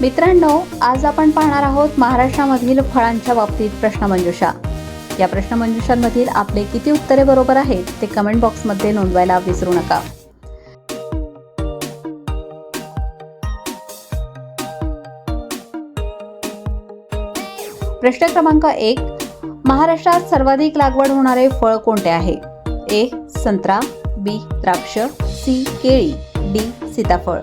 मित्रांनो आज आपण पाहणार आहोत महाराष्ट्रामधील फळांच्या बाबतीत प्रश्नमंजुषा या प्रश्नमंजुषांमधील आपले किती उत्तरे बरोबर आहेत ते कमेंट बॉक्समध्ये नोंदवायला विसरू नका. प्रश्न क्रमांक एक महाराष्ट्रात सर्वाधिक लागवड होणारे फळ कोणते आहे? ए संत्रा बी द्राक्ष सी केळी डी सीताफळ.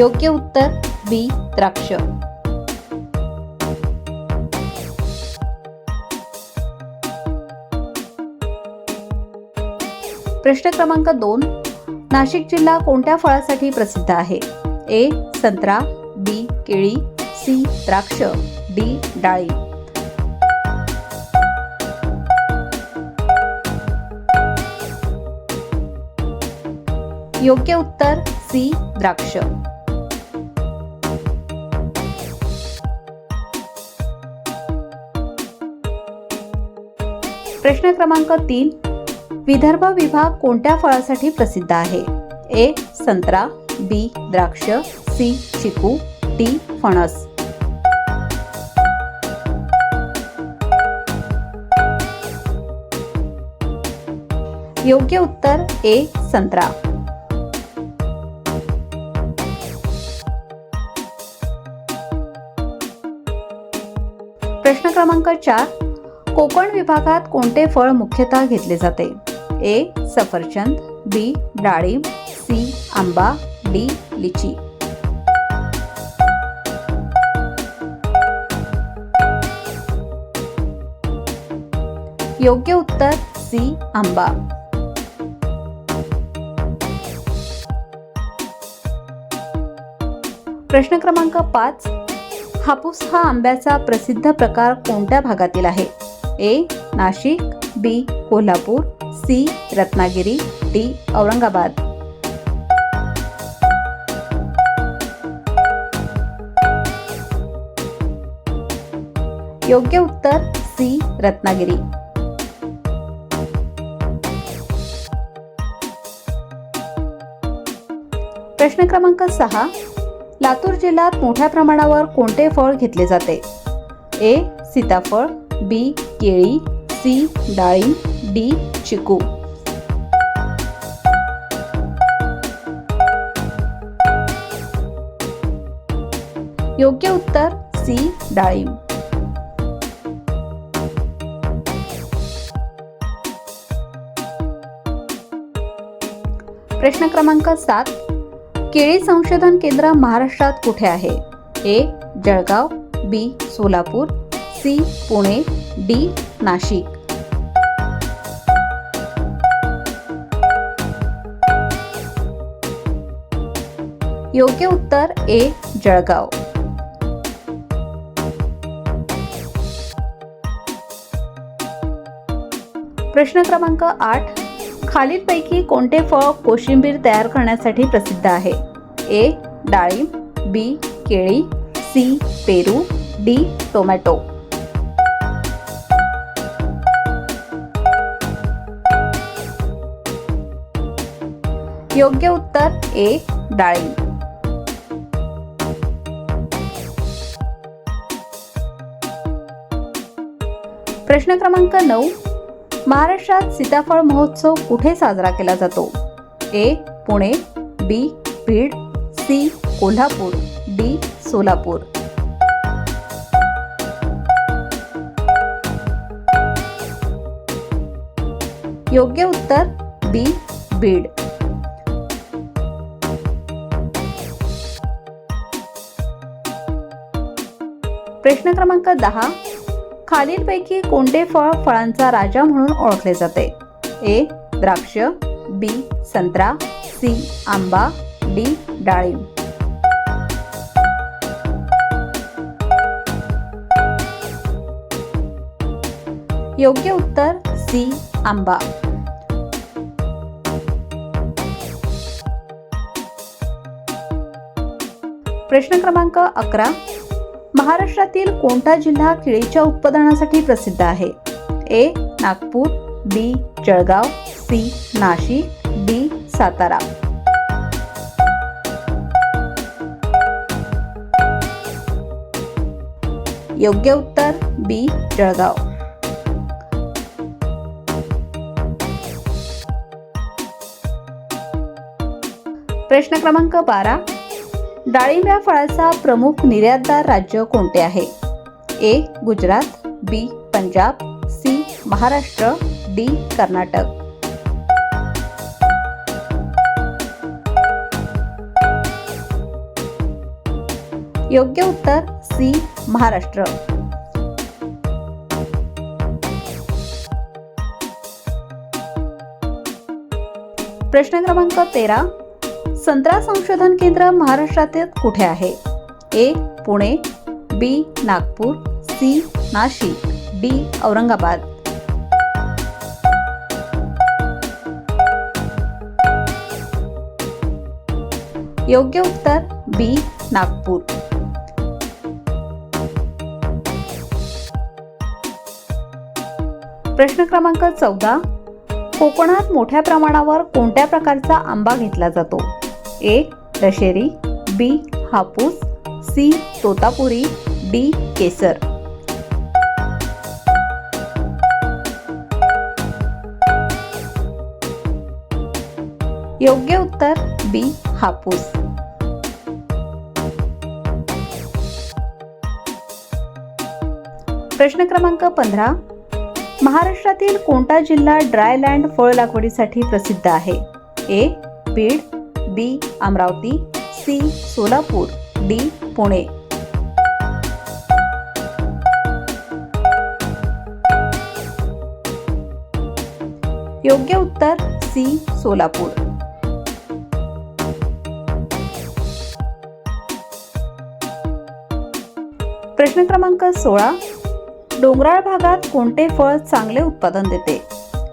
योग्य उत्तर बी द्राक्ष. प्रश्न क्रमांक दोन. नाशिक जिल्हा कोणत्या फळासाठी प्रसिद्ध आहे? ए संत्रा बी केळी सी द्राक्ष डी डाळी. योग्य उत्तर सी द्राक्ष. प्रश्न क्रमांक तीन. विदर्भ विभाग कोणत्या फळासाठी प्रसिद्ध आहे? ए. संत्रा बी. द्राक्ष सी. चिकू डी. फणस. योग्य उत्तर ए. संत्रा. प्रश्न क्रमांक चार. कोकण विभागात कोणते फळ मुख्यतः घेतले जाते? ए सफरचंद बी डाळिंब सी आंबा डी लिची. योग्य उत्तर सी आंबा. प्रश्न क्रमांक पाच. हापूस हा आंब्याचा प्रसिद्ध प्रकार कोणत्या भागातील आहे? A Nashik B Kolhapur C Ratnagiri D Aurangabad. योग्य उत्तर सी रत्नागिरी. प्रश्न क्रमांक सहा. लातूर जिल्ह्यात मोठ्या प्रमाणावर कोणते फळ घेतले जाते? ए सीताफळ बी केळी सी डाळिंब डी चिकू. योग्य उत्तर सी डाळिंब प्रश्न क्रमांक सात. केळी संशोधन केंद्र महाराष्ट्रात कुठे आहे? A Jalgaon B Solapur C Pune D Nashik. योग्य उत्तर ए जळगाव. प्रश्न क्रमांक आठ खालीलपैकी कोणते फळ कोशिंबीर तयार करण्यासाठी प्रसिद्ध आहे? ए डाळिंब बी केळी सी पेरू डी टोमॅटो. योग्य उत्तर ए डाळिंब प्रश्न क्रमांक नऊ महाराष्ट्रात सीताफळ महोत्सव कुठे साजरा केला जातो? A Pune B Beed C Kolhapur D Solapur. योग्य उत्तर बी बीड. प्रश्न क्रमांक दहा. खालीलपैकी कोणते फळ फळांचा राजा म्हणून ओळखले जाते? ए द्राक्ष बी संत्रा सी आंबा डी डाळिंब. योग्य उत्तर सी आंबा. प्रश्न क्रमांक अकरा. महाराष्ट्रातील कोणता जिल्हा केळीच्या उत्पादनासाठी प्रसिद्ध आहे? A Nagpur B Jalgaon C Nashik D Satara. योग्य उत्तर बी जळगाव. प्रश्न क्रमांक बारा. डाळिंब या फळाचा प्रमुख निर्यातदार राज्य कोणते आहे? A Gujarat B Punjab C Maharashtra D Karnataka. योग्य उत्तर सी महाराष्ट्र. प्रश्न क्रमांक तेरा संत्रा संशोधन केंद्र महाराष्ट्रातील कुठे आहे? A Pune B Nagpur C Nashik D Aurangabad. योग्य उत्तर बी नागपूर. प्रश्न क्रमांक चौदा. कोकणात मोठ्या प्रमाणावर कोणत्या प्रकारचा आंबा घेतला जातो? A Dasheri B Hapus C Totapuri D Kesar. योग्य उत्तर बी हापूस. प्रश्न क्रमांक पंधरा. महाराष्ट्रातील कोणता जिल्हा ड्रायलँड फळ लागवडीसाठी प्रसिद्ध आहे? A Beed B Amravati C Solapur D Pune. योग्य उत्तर सी सोलापूर. प्रश्न क्रमांक सोळा. डोंगराळ भागात कोणते फळ चांगले उत्पादन देते?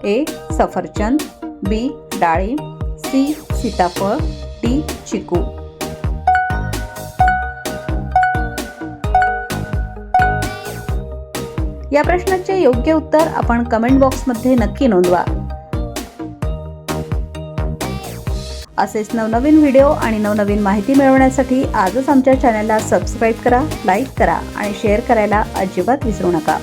ए. सफरचंद बी. डाळिंब सी सीताफळ डी चिकू. या प्रश्नाचे योग्य उत्तर आपण कमेंट बॉक्समध्ये नक्की नोंदवा. असेच नवनवीन व्हिडिओ आणि नवनवीन माहिती मिळवण्यासाठी आजच आमच्या चॅनलला सबस्क्राईब करा लाईक करा आणि शेअर करायला अजिबात विसरू नका.